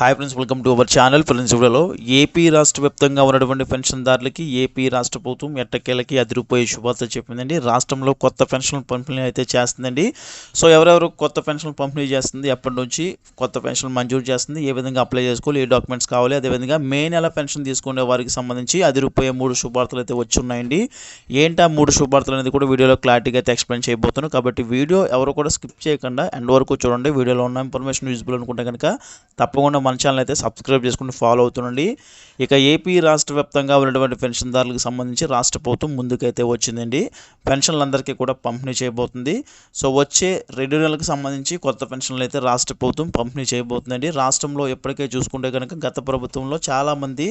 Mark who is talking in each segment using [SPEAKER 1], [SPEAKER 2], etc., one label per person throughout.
[SPEAKER 1] Hi friends welcome to our channel friends వీడియోలో AP రాష్ట్ర వ్యాప్తంగా ఉన్నటువంటి పెన్షన్దారులకి ఏపీ రాష్ట్ర ప్రభుత్వం ఎట్టకేలకి అదిరిపోయే శుభార్త చెప్పిందండి. రాష్ట్రంలో కొత్త పెన్షన్ పంపిణీ అయితే చేస్తుందండి. సో ఎవరెవరు కొత్త పెన్షన్ పంపిణీ చేస్తుంది ఎప్పటి నుంచి కొత్త పెన్షన్ మంజూరు చేస్తుంది ఏ విధంగా అప్లై చేసుకోవాలి ఏ డాక్యుమెంట్స్ కావాలి అదేవిధంగా మే నెల పెన్షన్ తీసుకునే వారికి సంబంధించి అదిరిపోయే మూడు శుభార్తలు అయితే వచ్చి ఉన్నాయండి ఏంటి ఆ మూడు శుభార్తలు అనేది కూడా వీడియోలో క్లారిటీగా అయితే ఎక్స్ప్లెయిన్ చేయబోతున్నాను. కాబట్టి వీడియో ఎవరు కూడా స్కిప్ చేయకుండా ఎండ్ వరకు చూడండి. వీడియోలో ఉన్న ఇన్ఫర్మేషన్ యూజ్ఫుల్ అనుకుంటే కనుక తప్పకుండా మన ఛానల్ అయితే సబ్స్క్రైబ్ చేసుకుని ఫాలో అవుతుండండి. ఇక ఏపీ రాష్ట్ర వ్యాప్తంగా ఉన్నటువంటి పెన్షన్దారులకు సంబంధించి రాష్ట్ర ప్రభుత్వం ముందుకైతే వచ్చిందండి. పెన్షన్లందరికీ కూడా పంపిణీ చేయబోతుంది. సో వచ్చే రెండు నెలలకు సంబంధించి కొత్త పెన్షన్లు అయితే రాష్ట్ర ప్రభుత్వం పంపిణీ చేయబోతుందండి. రాష్ట్రంలో ఎప్పటికే చూసుకుంటే కనుక గత ప్రభుత్వంలో చాలామంది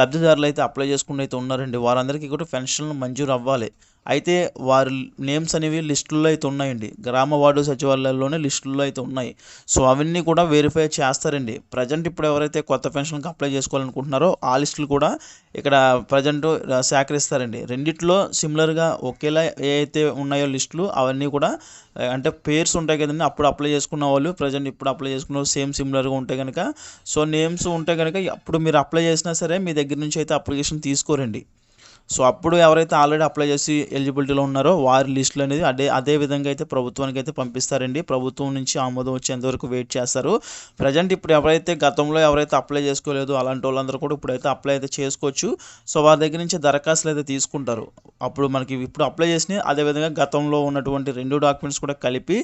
[SPEAKER 1] లబ్ధిదారులు అయితే అప్లై చేసుకుని అయితే ఉన్నారండి. వారందరికీ కూడా పెన్షన్లు మంజూరు అవ్వాలి. అయితే వారి నేమ్స్ అనేవి లిస్టుల్లో అయితే ఉన్నాయండి. గ్రామ వార్డు సచివాలయాల్లోనే లిస్టుల్లో అయితే ఉన్నాయి. సో అవన్నీ కూడా వెరిఫై చేస్తారండి. ప్రజెంట్ ఇప్పుడు ఎవరైతే కొత్త పెన్షన్కి అప్లై చేసుకోవాలనుకుంటున్నారో ఆ లిస్టులు కూడా ఇక్కడ ప్రజెంట్ సేకరిస్తారండి. రెండిట్లో సిమిలర్గా ఒకేలా ఏ అయితే ఉన్నాయో లిస్టులు అవన్నీ కూడా అంటే పేర్స్ ఉంటాయి కదండి. అప్పుడు అప్లై చేసుకున్న వాళ్ళు ప్రజెంట్ ఇప్పుడు అప్లై చేసుకున్న వాళ్ళు సేమ్ సిమిలర్గా ఉంటే కనుక సో నేమ్స్ ఉంటే కనుక అప్పుడు మీరు అప్లై చేసినా సరే మీ దగ్గర నుంచి అయితే అప్లికేషన్ తీసుకోరండి. సో అప్పుడు ఎవరైతే ఆల్రెడీ అప్లై చేసి ఎలిజిబిలిటీలో ఉన్నారో వారి లిస్టులు అనేది అదే అదే విధంగా అయితే ప్రభుత్వానికి అయితే పంపిస్తారండి. ప్రభుత్వం నుంచి ఆమోదం వచ్చేంత వరకు వెయిట్ చేస్తారు. ప్రజెంట్ ఇప్పుడు ఎవరైతే గతంలో ఎవరైతే అప్లై చేసుకోలేదు అలాంటి వాళ్ళందరూ కూడా ఇప్పుడైతే అప్లై అయితే చేసుకోవచ్చు. సో వారి దగ్గర నుంచి దరఖాస్తులు అయితే తీసుకుంటారు. అప్పుడు మనకి ఇప్పుడు అప్లై చేసిన అదేవిధంగా గతంలో ఉన్నటువంటి రెండు డాక్యుమెంట్స్ కూడా కలిపి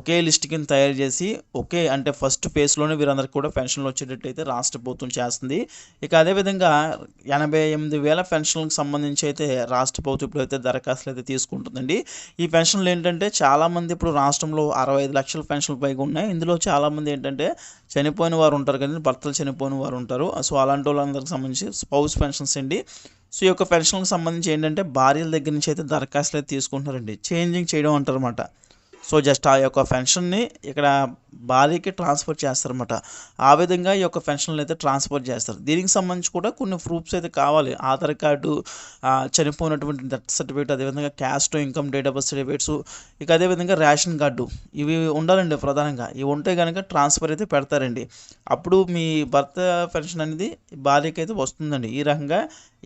[SPEAKER 1] ఒకే లిస్ట్ కింద తయారు చేసి ఒకే అంటే ఫస్ట్ ఫేజ్లోనే వీరందరికీ కూడా పెన్షన్లు వచ్చేటట్టు అయితే రాష్ట్ర ప్రభుత్వం చేస్తుంది. ఇక అదేవిధంగా ఎనభై ఎనిమిది వేల పెన్షన్లకు సంబంధించి అయితే రాష్ట్ర ప్రభుత్వం ఇప్పుడైతే దరఖాస్తులు అయితే తీసుకుంటుందండి. ఈ పెన్షన్లు ఏంటంటే చాలామంది ఇప్పుడు రాష్ట్రంలో అరవై ఐదు లక్షల పెన్షన్లు పైగా ఉన్నాయి. ఇందులో చాలామంది ఏంటంటే చనిపోయిన వారు ఉంటారు కదండి భర్తలు చనిపోయిన వారు ఉంటారు. సో అలాంటి వాళ్ళందరికి సంబంధించి స్పౌస్ పెన్షన్స్ అండి. సో ఈ యొక్క పెన్షన్కి సంబంధించి ఏంటంటే భార్యల దగ్గర నుంచి అయితే దరఖాస్తులు అయితే తీసుకుంటున్నారండి. చేంజింగ్ చేయడం అంటారనమాట సో జస్ట్ ఆ యొక్క పెన్షన్ని ఇక్కడ భార్యకి ట్రాన్స్ఫర్ చేస్తారన్నమాట. ఆ విధంగా ఈ యొక్క పెన్షన్లు అయితే ట్రాన్స్ఫర్ చేస్తారు. దీనికి సంబంధించి కూడా కొన్ని ప్రూఫ్స్ అయితే కావాలి. ఆధార్ కార్డు చనిపోయినటువంటి డెత్ సర్టిఫికేట్ అదేవిధంగా caste income date of birth certificates ఇక అదేవిధంగా రేషన్ కార్డు ఇవి ఉండాలండి ప్రధానంగా. ఇవి ఉంటే కనుక ట్రాన్స్ఫర్ అయితే పెడతారండి. అప్పుడు మీ భర్త పెన్షన్ అనేది భార్యకి అయితే వస్తుందండి. ఈ రకంగా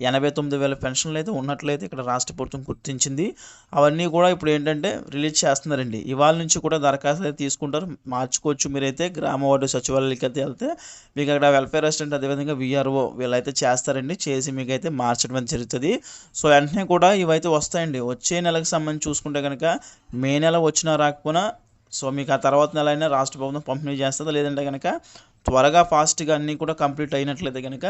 [SPEAKER 1] ఎనభై తొమ్మిది వేల పెన్షన్లు అయితే ఉన్నట్లయితే ఇక్కడ రాష్ట్ర ప్రభుత్వం గుర్తించింది. అవన్నీ కూడా ఇప్పుడు ఏంటంటే రిలీజ్ చేస్తున్నారండి. ఇవాళ నుంచి కూడా దరఖాస్తు అయితే తీసుకుంటారు. మార్చుకోవచ్చు మీరైతే. గ్రామ వార్డు సచివాలయాలకి అయితే వెళ్తే మీకు అక్కడ వెల్ఫేర్ అసిస్టెంట్ అదేవిధంగా విఆర్ఓ వీళ్ళైతే చేస్తారండి. చేసి మీకు అయితే మార్చడం అనేది జరుగుతుంది. సో వెంటనే కూడా ఇవైతే వస్తాయండి. వచ్చే నెలకు సంబంధించి చూసుకుంటే కనుక మే నెల వచ్చినా రాకపోయినా సో మీకు ఆ తర్వాత నెల అయినా రాష్ట్ర ప్రభుత్వం పంపిణీ చేస్తుంది? లేదంటే కనుక త్వరగా ఫాస్ట్గా అన్నీ కూడా కంప్లీట్ అయినట్లయితే కనుక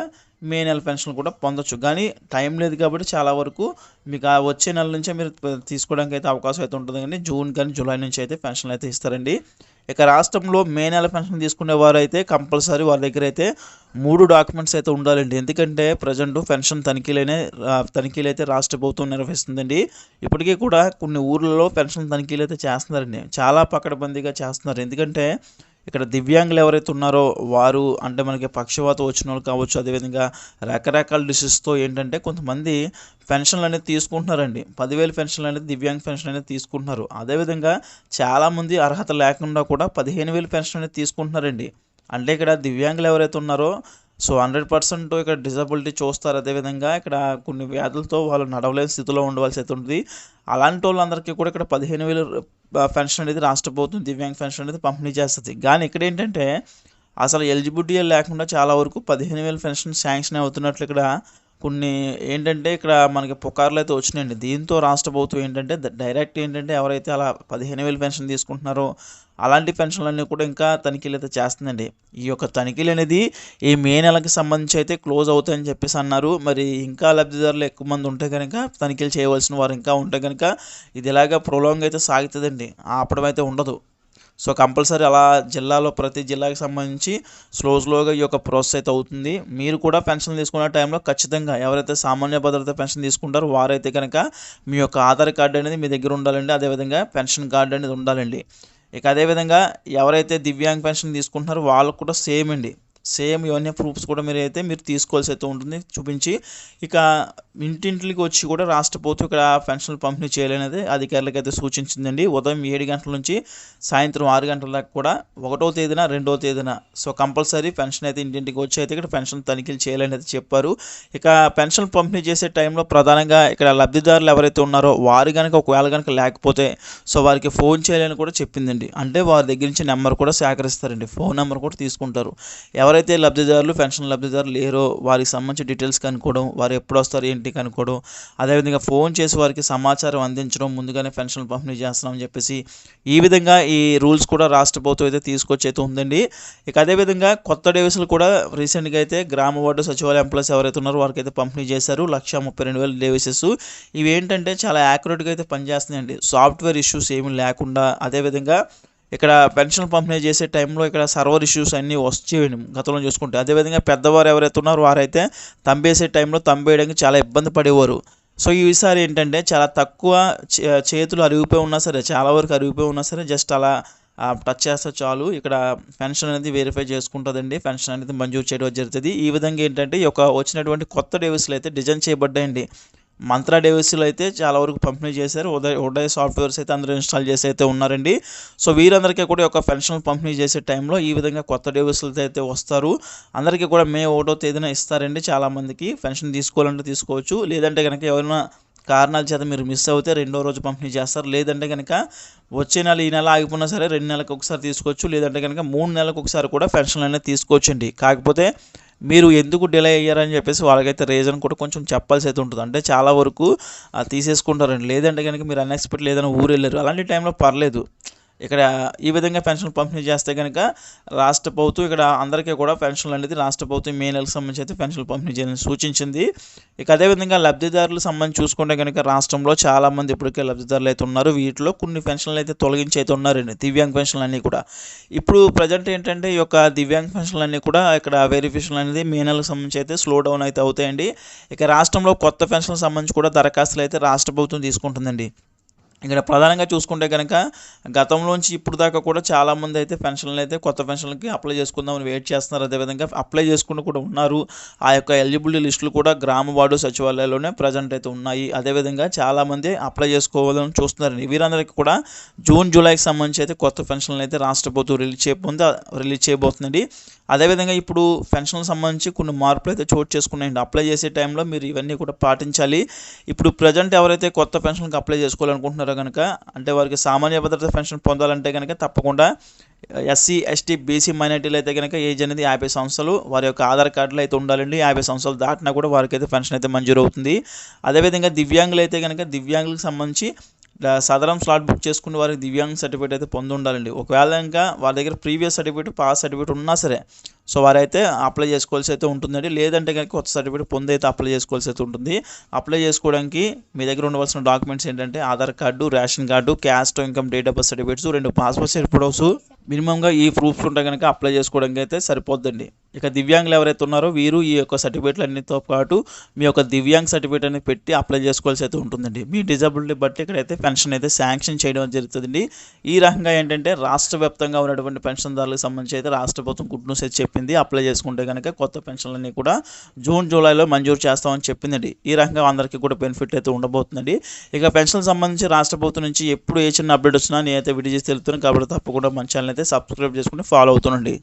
[SPEAKER 1] మే నెల పెన్షన్ కూడా పొందొచ్చు. కానీ టైం లేదు కాబట్టి చాలా వరకు మీకు ఆ వచ్చే నెల నుంచే మీరు తీసుకోవడానికి అయితే అవకాశం అయితే ఉంటుంది. కానీ జూన్ కానీ జూలై నుంచి అయితే పెన్షన్లు అయితే ఇస్తారండి. ఇక రాష్ట్రంలో మే నెల పెన్షన్ తీసుకునే వారు అయితే కంపల్సరీ వాళ్ళ దగ్గర అయితే మూడు డాక్యుమెంట్స్ అయితే ఉండాలండి. ఎందుకంటే ప్రజెంట్ పెన్షన్ తనిఖీలైనే తనిఖీలు అయితే రాష్ట్ర ప్రభుత్వం నిర్వహిస్తుందండి. ఇప్పటికీ కూడా కొన్ని ఊర్లలో పెన్షన్ తనిఖీలు అయితే చేస్తున్నారండి. చాలా పకడ్బందీగా చేస్తున్నారు. ఎందుకంటే ఇక్కడ దివ్యాంగులు ఎవరైతే ఉన్నారో వారు అంటే మనకి పక్షవాతం వచ్చిన వాళ్ళు కావచ్చు అదేవిధంగా రకరకాల డిసీజ్తో ఏంటంటే కొంతమంది పెన్షన్లు అనేది తీసుకుంటున్నారండి. పదివేలు పెన్షన్లు అనేది దివ్యాంగ పెన్షన్ అనేది తీసుకుంటున్నారు. అదేవిధంగా చాలామంది అర్హత లేకుండా కూడా పదిహేను వేలు పెన్షన్ అనేది తీసుకుంటున్నారండి. అంటే ఇక్కడ దివ్యాంగులు ఎవరైతే ఉన్నారో సో హండ్రెడ్ పర్సెంట్ ఇక్కడ డిజబిలిటీ చూస్తారు. అదేవిధంగా ఇక్కడ కొన్ని వ్యాధులతో వాళ్ళు నడవలేని స్థితిలో ఉండవలసి అయితే ఉంటుంది. అలాంటి వాళ్ళందరికీ కూడా ఇక్కడ పదిహేను వేలు పెన్షన్ అనేది రాష్ట్ర ప్రభుత్వం దివ్యాంగ పెన్షన్ అనేది పంపిణీ చేస్తుంది. కానీ ఇక్కడ ఏంటంటే అసలు ఎలిజిబిలిటీ లేకుండా చాలా వరకు పదిహేను వేల పెన్షన్ శాంక్షన్ అవుతున్నట్లు ఇక్కడ కొన్ని ఏంటంటే ఇక్కడ మనకి పుకార్లు అయితే వచ్చినాయండి. దీంతో రాష్ట్ర ప్రభుత్వం ఏంటంటే డైరెక్ట్ ఏంటంటే ఎవరైతే అలా పదిహేను వేలు పెన్షన్ తీసుకుంటున్నారో అలాంటి పెన్షన్లన్నీ కూడా ఇంకా తనిఖీలు అయితే చేస్తుందండి. ఈ యొక్క తనిఖీలు అనేది ఈ మే నెలకి సంబంధించి అయితే క్లోజ్ అవుతాయని చెప్పేసి అన్నారు. మరి ఇంకా లబ్ధిదారులు ఎక్కువ మంది ఉంటే కనుక తనిఖీలు చేయవలసిన వారు ఇంకా ఉంటే కనుక ఇది ఇలాగా ప్రొలాంగ్ అయితే సాగుతుందండి. ఆపడం అయితే ఉండదు. సో కంపల్సరీ అలా జిల్లాలో ప్రతి జిల్లాకి సంబంధించి స్లో స్లోగా ఈ యొక్క ప్రాసెస్ అయితే అవుతుంది. మీరు కూడా పెన్షన్ తీసుకునే టైంలో ఖచ్చితంగా ఎవరైతే సామాన్య భద్రత పెన్షన్ తీసుకుంటారో వారైతే కనుక మీ యొక్క ఆధార్ కార్డు అనేది మీ దగ్గర ఉండాలండి. అదేవిధంగా పెన్షన్ కార్డు అనేది ఉండాలండి. ఇక అదేవిధంగా ఎవరైతే దివ్యాంగ్ పెన్షన్ తీసుకుంటున్నారో వాళ్ళకు కూడా సేమ్ అండి. సేమ్ ఇవన్నీ ప్రూఫ్స్ కూడా మీరు అయితే మీరు తీసుకోవాల్సి అయితే ఉంటుంది. చూపించి ఇక ఇంటింటికి వచ్చి కూడా రాష్ట్ర ప్రభుత్వం ఇక్కడ పెన్షన్లు పంపిణీ చేయాలనేది అధికారులకు అయితే సూచించిందండి. ఉదయం ఏడు గంటల నుంచి సాయంత్రం ఆరు గంటల దాకా కూడా ఒకటో తేదీన రెండో తేదీన. సో కంపల్సరీ పెన్షన్ అయితే ఇంటింటికి వచ్చి అయితే ఇక్కడ పెన్షన్ తనిఖీలు చేయాలని అయితే చెప్పారు. ఇక పెన్షన్ పంపిణీ చేసే టైంలో ప్రధానంగా ఇక్కడ లబ్ధిదారులు ఎవరైతే ఉన్నారో వారు కనుక ఒకవేళ కనుక లేకపోతే సో వారికి ఫోన్ చేయాలని కూడా చెప్పిందండి. అంటే వారి దగ్గర నుంచి నెంబర్ కూడా సేకరిస్తారండి. ఫోన్ నెంబర్ కూడా తీసుకుంటారు. ఎవరైతే లబ్ధిదారులు పెన్షన్ లబ్ధిదారులు లేరో వారికి సంబంధించిన డీటెయిల్స్ కనుక్కోవడం వారు ఎప్పుడు వస్తారు ఏంటి కనుక్కోవడం అదేవిధంగా ఫోన్ చేసి వారికి సమాచారం అందించడం ముందుగానే పెన్షన్లు పంపిణీ చేస్తున్నామని చెప్పేసి ఈ విధంగా ఈ రూల్స్ కూడా రాష్ట్ర ప్రభుత్వం అయితే తీసుకొచ్చి అయితే ఉందండి. ఇక అదేవిధంగా కొత్త డేవిస్లు కూడా రీసెంట్గా అయితే గ్రామ వార్డు సచివాలయ ఎంప్లాయీస్ ఎవరైతే ఉన్నారో వారికి అయితే పంపిణీ చేశారు. లక్ష ముప్పై రెండు వేల డేవిసెస్. ఇవి ఏంటంటే చాలా యాక్యురేట్గా అయితే పనిచేస్తున్నాయండి. సాఫ్ట్వేర్ ఇష్యూస్ ఏమీ లేకుండా అదేవిధంగా ఇక్కడ పెన్షన్ పంపిణీ చేసే టైంలో ఇక్కడ సర్వర్ ఇష్యూస్ అన్నీ వచ్చేయండి గతంలో చూసుకుంటే. అదేవిధంగా పెద్దవారు ఎవరైతే ఉన్నారో వారైతే తంబేసే టైంలో తంబేయడానికి చాలా ఇబ్బంది పడేవారు. సో ఈసారి ఏంటంటే చాలా తక్కువ చే- చేతులు అరిగిపోయి ఉన్నా సరే చాలా వరకు అరిగిపోయి ఉన్నా సరే జస్ట్ అలా టచ్ చేస్తే చాలు. ఇక్కడ పెన్షన్ అనేది వెరిఫై చేసుకుంటుందండి. పెన్షన్ అనేది మంజూరు చేయడం జరుగుతుంది. ఈ విధంగా ఏంటంటే ఈ యొక్క వచ్చినటువంటి కొత్త డేవిస్లు అయితే డిజైన్ చేయబడ్డాయండి. మంత్రా డేవిస్లు అయితే చాలా వరకు పంపిణీ చేశారు. ఉదయ్ ఉదయ్ సాఫ్ట్వేర్స్ అయితే అందరూ ఇన్స్టాల్ చేసి అయితే ఉన్నారండి. సో వీరందరికీ కూడా ఒక పెన్షన్ పంపిణీ చేసే టైంలో ఈ విధంగా కొత్త డేవిస్లు అయితే వస్తారు. అందరికీ కూడా మే ఒకటో తేదీన ఇస్తారండి. చాలామందికి పెన్షన్ తీసుకోవాలంటే తీసుకోవచ్చు. లేదంటే కనుక ఎవరైనా కారణాల చేత మీరు మిస్ అవుతే రెండో రోజు పంపిణీ చేస్తారు. లేదంటే కనుక వచ్చే నెల ఈ నెల ఆగిపోయినా సరే రెండు నెలలకు ఒకసారి తీసుకోవచ్చు. లేదంటే కనుక మూడు నెలలకు ఒకసారి కూడా పెన్షన్ అనేది తీసుకోవచ్చండి. కాకపోతే మీరు ఎందుకు డిలే అయ్యారని చెప్పేసి వాళ్ళకైతే రీజన్ కూడా కొంచెం చెప్పాల్సి అయితే ఉంటుంది. అంటే చాలా వరకు తీసేసుకుంటారండి. లేదంటే కనుక మీరు అన్ఎక్స్పెక్ట్ లేదని ఊరు వెళ్ళారు. అలాంటి టైంలో పర్లేదు. ఇక్కడ ఈ విధంగా పెన్షన్ పంపిణీ చేస్తే కనుక రాష్ట్ర ప్రభుత్వం ఇక్కడ అందరికీ కూడా పెన్షన్లు అనేది రాష్ట్ర ప్రభుత్వం మే నెలకు సంబంధించి అయితే పెన్షన్లు పంపిణీ చేయాలని సూచించింది. ఇక అదేవిధంగా లబ్ధిదారులకు సంబంధించి చూసుకుంటే కనుక రాష్ట్రంలో చాలామంది ఇప్పటికే లబ్ధిదారులు అయితే ఉన్నారు. వీటిలో కొన్ని పెన్షన్లు అయితే తొలగించి అయితే ఉన్నారండి దివ్యాంగ్ పెన్షన్లు అన్నీ కూడా. ఇప్పుడు ప్రజెంట్ ఏంటంటే ఈ యొక్క దివ్యాంగ్ పెన్షన్లు అన్నీ కూడా ఇక్కడ వెరిఫికేషన్ అనేది మే నెలకు సంబంధించి అయితే స్లో డౌన్ అయితే అవుతాయండి. ఇక రాష్ట్రంలో కొత్త పెన్షన్లకు సంబంధించి కూడా దరఖాస్తులు అయితే రాష్ట్ర ప్రభుత్వం తీసుకుంటుందండి. ఇక్కడ ప్రధానంగా చూసుకుంటే కనుక గతంలోంచి ఇప్పుడు దాకా కూడా చాలామంది అయితే పెన్షన్లు అయితే కొత్త పెన్షన్లకి అప్లై చేసుకుందామని వెయిట్ చేస్తున్నారు. అదేవిధంగా అప్లై చేసుకుని కూడా ఉన్నారు. ఆ యొక్క ఎలిజిబిలిటీ లిస్టులు కూడా గ్రామ వార్డు సచివాలయాల్లోనే ప్రజెంట్ అయితే ఉన్నాయి. అదేవిధంగా చాలామంది అప్లై చేసుకోవాలని చూస్తున్నారండి వీరందరికీ కూడా జూన్ జూలైకి సంబంధించి అయితే కొత్త పెన్షన్లు అయితే రాష్ట్ర ప్రభుత్వం రిలీజ్ చేయబోతుంది రిలీజ్ చేయబోతుందండి. అదేవిధంగా ఇప్పుడు పెన్షన్లకు సంబంధించి కొన్ని మార్పులు అయితే చోటు చేసుకున్నాయండి. అప్లై చేసే టైంలో మీరు ఇవన్నీ కూడా పాటించాలి. ఇప్పుడు ప్రజెంట్ ఎవరైతే కొత్త పెన్షన్కి అప్లై చేసుకోవాలనుకుంటున్నారో కనుక అంటే వారికి సామాన్య భద్రత పెన్షన్ పొందాలంటే కనుక తప్పకుండా ఎస్సీ ఎస్టీ బీసీ మైనార్టీలు అయితే కనుక ఏజ్ అనేది యాభై సంవత్సరాలు వారి యొక్క ఆధార్ కార్డులు అయితే ఉండాలండి. యాభై సంవత్సరాలు దాటినా కూడా వారికి అయితే పెన్షన్ అయితే మంజూరు అవుతుంది అదేవిధంగా దివ్యాంగులు అయితే కనుక దివ్యాంగులకు సంబంధించి సదరం స్లాట్ బుక్ చేసుకుని వారికి దివ్యాంగ్ సర్టిఫికేట్ అయితే పొంది ఉండాలండి. ఒకవేళ ఇంకా వాళ్ళ దగ్గర ప్రీవియస్ సర్టిఫికేట్ పాస్ సర్టిఫికేట్ ఉన్నా సరే సో వారైతే అప్లై చేసుకోవాల్సి అయితే ఉంటుందండి. లేదంటే కనుక కొత్త సర్టిఫికేట్ పొంది అయితే అప్లై చేసుకోవాల్సి అయితే ఉంటుంది. అప్లై చేసుకోవడానికి మీ దగ్గర ఉండవలసిన డాక్యుమెంట్స్ ఏంటంటే Aadhaar card ration card caste income date of birth certificates రెండు పాస్పోర్ట్ సైజ్ ఫోటోస్ మినిమంగా ఈ ప్రూఫ్స్ ఉంటే కనుక అప్లై చేసుకోవడానికి అయితే సరిపోద్దండి. ఇక దివ్యాంగులు ఎవరైతే ఉన్నారో వీరు ఈ యొక్క సర్టిఫికేట్లన్నింటితో పాటు మీ యొక్క దివ్యాంగ్ సర్టిఫికేట్ అనేది పెట్టి అప్లై చేసుకోవాల్సి అయితే ఉంటుందండి. మీ డిజబిలిటీ బట్టి ఇక్కడైతే పెన్షన్ అయితే శాంక్షన్ చేయడం జరుగుతుందండి. ఈ రకంగా ఏంటంటే రాష్ట్ర వ్యాప్తంగా ఉన్నటువంటి పెన్షన్దారులకు సంబంధించి అయితే రాష్ట్ర ప్రభుత్వం గుడ్ న్యూస్ అయితే చెప్పింది. అప్లై చేసుకుంటే కనుక కొత్త పెన్షన్లన్నీ కూడా జూన్ జూలైలో మంజూరు చేస్తామని చెప్పిందండి. ఈ రకంగా అందరికీ కూడా బెనిఫిట్ అయితే ఉండబోతుందండి. ఇక పెన్షన్ సంబంధించి రాష్ట్ర ప్రభుత్వం నుంచి ఎప్పుడు ఏ చిన్న అప్డేట్ వచ్చినా నేనైతే విడి చేసి తెలుపుతున్నాను. కాబట్టి తప్పకుండా మన ఛానల్ అయితే సబ్స్క్రైబ్ చేసుకుని ఫాలో అవుతుండండి.